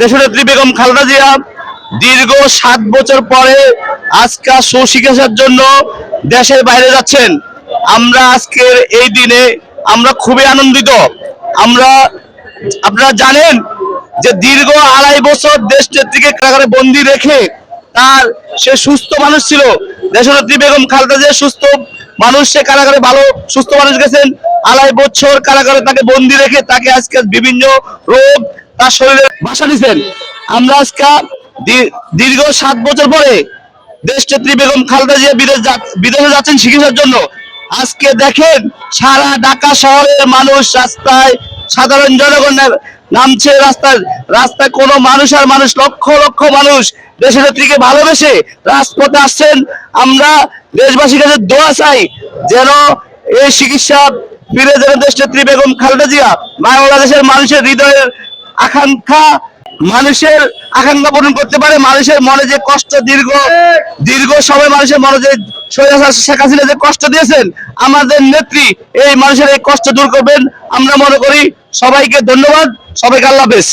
দেশনেত্রী বেগম খালেদা জিয়া দীর্ঘ সাত বছর পরে আজকে সুচিকিৎসার জন্য দেশের বাইরে যাচ্ছেন। আমরা আজকের এই দিনে আমরা খুবই আনন্দিত। আমরা, আপনারা জানেন যে দীর্ঘ আড়াই বছর দেশ নেত্রীকে কারাগারে বন্দি রেখে তার সে সুস্থ মানুষ ছিল। দেশনেত্রী বেগম খালেদা জিয়া সুস্থ মানুষ, সে কারাগারে ভালো, সুস্থ মানুষ গেছেন। আড়াই বছর কারাগারে তাকে বন্দি রেখে তাকে আজকে বিভিন্ন রোগ তার শরীরে বাসা দিচ্ছেন আমরা আজকে দীর্ঘ সাত বছর পরে দেশ নেত্রী বেগম খালেদা জিয়া বিদেশ বিদেশে যাচ্ছেন চিকিৎসার জন্য। আজকে দেখেন সারা ঢাকা শহরের মানুষ রাস্তায়, সাধারণ জনগণ না- নামছে রাস্তায় রাস্তায় কোনো মানুষ আর মানুষ, লক্ষ লক্ষ মানুষ দেশের নেত্রীকে ভালোবেসে রাজপথে আসছেন। আমরা দেশবাসীর কাছে দোয়া চাই যেন এই চিকিৎসা ফিরে যেন দেশ নেত্রী বেগম খালেদা জিয়া বাংলাদেশের মানুষের হৃদয়ের আকাঙ্ক্ষা মানুষের আকাঙ্ক্ষা পূরণ করতে পারে, মানুষের মনে যে কষ্ট দীর্ঘ দীর্ঘ সময় মানুষের মনে যে শেখ হাসিনা যে কষ্ট দিয়েছেন, আমাদের নেত্রী এই মানুষের এই কষ্ট দূর করবেন। আমরা মনে করি সবাইকে ধন্যবাদ, সবাইকে আল্লাহ হাফেজ।